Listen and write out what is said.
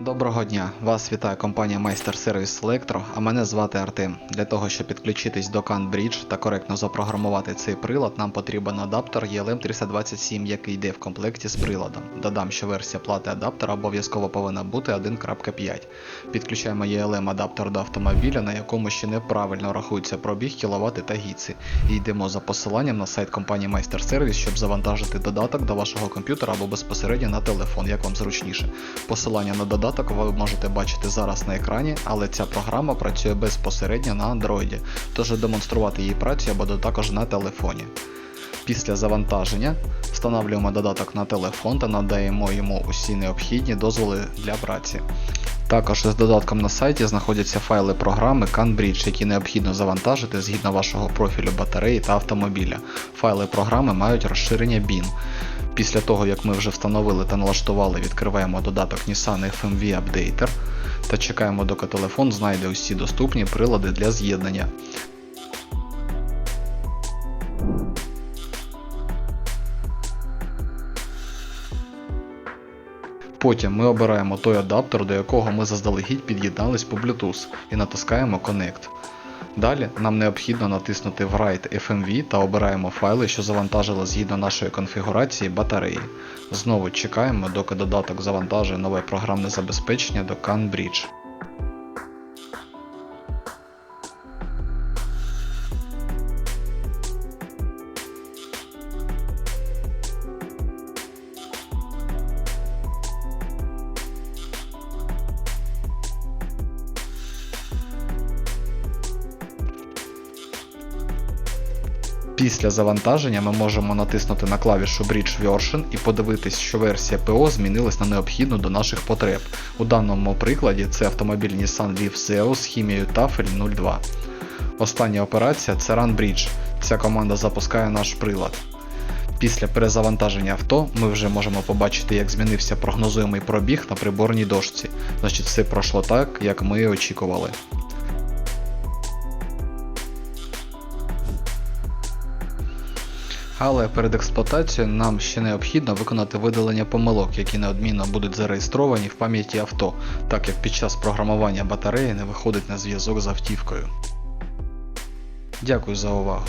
Доброго дня! Вас вітає компанія Майстер Сервіс Electro, а мене звати Артем. Для того, щоб підключитись до CAN Bridge та коректно запрограмувати цей прилад, нам потрібен адаптер ELM327, який йде в комплекті з приладом. Додам, що версія плати адаптера обов'язково повинна бути 1.5. Підключаємо ELM адаптер до автомобіля, на якому ще неправильно рахується пробіг, кіловати та гіци. І йдемо за посиланням на сайт компанії Майстер Сервіс, щоб завантажити додаток до вашого комп'ютера або безпосередньо на телефон, як вам зручніше. Посилання на додаток ви можете бачити зараз на екрані, але ця програма працює безпосередньо на Android, тож демонструвати її працю я буду також на телефоні. Після завантаження встановлюємо додаток на телефон та надаємо йому усі необхідні дозволи для праці. Також з додатком на сайті знаходяться файли програми CanBridge, які необхідно завантажити згідно вашого профілю батареї та автомобіля. Файли програми мають розширення BIN. Після того, як ми вже встановили та налаштували, відкриваємо додаток Nissan FMV Updater та чекаємо, доки телефон знайде усі доступні прилади для з'єднання. Потім ми обираємо той адаптер, до якого ми заздалегідь під'єднались по Bluetooth і натискаємо Connect. Далі нам необхідно натиснути Write FMV та обираємо файли, що завантажили згідно нашої конфігурації батареї. Знову чекаємо, доки додаток завантажує нове програмне забезпечення до CAN. Після завантаження ми можемо натиснути на клавішу Bridge Version і подивитись, що версія ПО змінилась на необхідну до наших потреб. У даному прикладі це автомобіль Nissan Leaf Zero з хімією Tafel 02. Остання операція це Run Bridge. Ця команда запускає наш прилад. Після перезавантаження авто ми вже можемо побачити, як змінився прогнозуємий пробіг на приборній дошці. Значить, все пройшло так, як ми очікували. Але перед експлуатацією нам ще необхідно виконати видалення помилок, які неодмінно будуть зареєстровані в пам'яті авто, так як під час програмування батареї не виходить на зв'язок з автівкою. Дякую за увагу.